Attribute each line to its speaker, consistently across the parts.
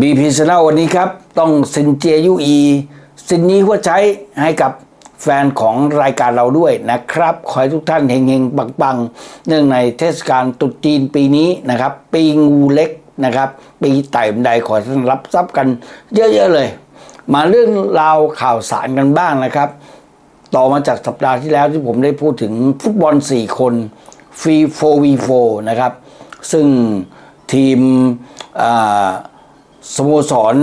Speaker 1: บีพีชแนลวันนี้ครับ ต้องสินเจยุอีสินนี้หัวใจให้กับแฟนของรายการเราด้วยนะครับ ขอให้ทุกท่านเฮงๆ ปังๆ เนื่องในเทศกาลตรุษจีนปีนี้นะครับ ปีงูเล็กนะครับ ปีไต่บันไดขอท่านรับทรัพย์กันเยอะๆเลย มาเรื่องราวข่าวสารกันบ้างนะครับ ต่อมาจากสัปดาห์ที่แล้วที่ผมได้พูดถึงฟุตบอล 4 คนฟรี 4v4 นะครับ ซึ่งทีมอ่า สโมสร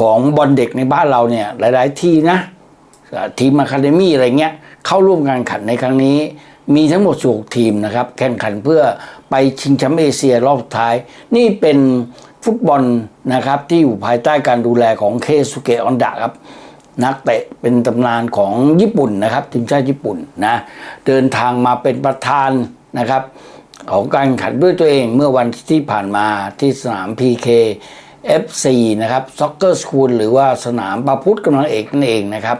Speaker 1: ของบอลเด็กในบ้านเราเนี่ย หลาย ๆ ที่นะ ทีมอะคาเดมี่อะไรเงี้ย เข้าร่วมการขันในครั้งนี้ มีทั้งหมด16ทีมนะครับ แข่งขันเพื่อไปชิงแชมป์เอเชียรอบท้าย นี่เป็นฟุตบอลนะครับ ที่อยู่ภายใต้การดูแลของเคสุเกะออนดะครับ นักเตะเป็นตำนานของญี่ปุ่นนะครับทีมชาติญี่ปุ่นนะเดินทางมาเป็นประธานนะครับ ของการขันด้วยตัวเองเมื่อวันที่ผ่านมาที่สนาม PK FC นะครับ Soccer School หรือว่าสนามประพุทธกำลังเอกนั่นเองนะครับ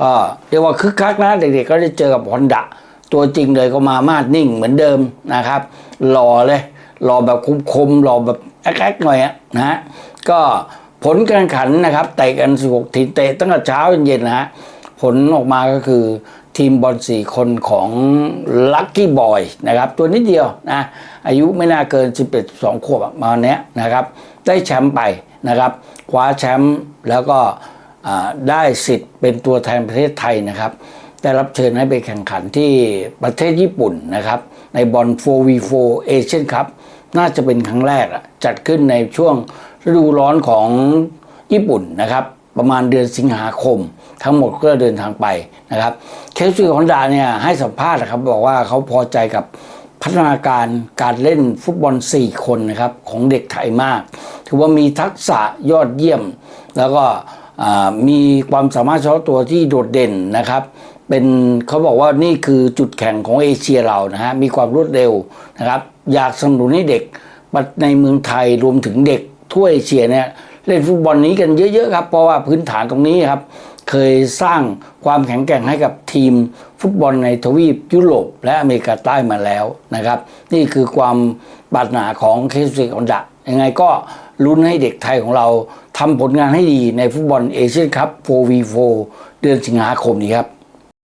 Speaker 1: ก็เรียกว่าคึกคักนะเด็กๆก็ได้เจอกับฮอนดะตัวจริงเลยก็มามาดนิ่งเหมือนเดิมนะครับหล่อเลยหล่อแบบคมๆหล่อแบบแอ๊กๆหน่อยอะนะฮะก็ผลการแข่งขันนะครับเตะกัน 16 ทีเตะตั้งแต่เช้าเย็นๆนะฮะผลออกมาก็คือ ทีมบอล4คนของลัคกี้บอยนะครับ ตัวนิดเดียวนะ อายุไม่น่าเกิน 11 2ขวบอะมาเนี้ยนะครับ ได้แชมป์ไปนะครับ คว้าแชมป์แล้วก็ได้สิทธิ์เป็นตัวแทนประเทศไทยนะครับได้รับเชิญให้ไปแข่งขันที่ประเทศญี่ปุ่นนะครับ ในบอล 4v4 เอเชียนคัพน่าจะเป็นครั้งแรกจัดขึ้นในช่วงฤดูร้อนของญี่ปุ่นนะครับ ประมาณเดือนสิงหาคม ทั้งหมดก็เดินทางไปนะครับเคสซีฮอนดาเนี่ยให้สัมภาษณ์นะครับบอกว่าเขาพอใจกับพัฒนาการการเล่นฟุตบอล 4 คนนะครับของเด็กไทยมาก ถือว่ามีทักษะยอดเยี่ยม แล้วก็มีความสามารถเฉพาะตัวที่โดดเด่นนะครับเป็นเขาบอกว่านี่คือจุดแข่งของเอเชียเรานะฮะมีความรวดเร็วนะครับ อยากสนับสนุนให้เด็กในเมืองไทยรวมถึงเด็กทั่วเอเชียเนี่ย เล่นฟุตบอลนี้กันเยอะๆครับ เพราะว่าพื้นฐานตรงนี้ครับ เคยสร้างความแข็งแกร่งให้กับทีมฟุตบอลในทวีปยุโรปและอเมริกาใต้มาแล้วนะครับ นี่คือความปรารถนาของเคสซิกอนดะยังไงก็ลุ้นให้เด็กไทยของเราทำผลงานให้ดีในฟุตบอลเอเชียนคัพ 4v4 เดือนสิงหาคมนี้ครับ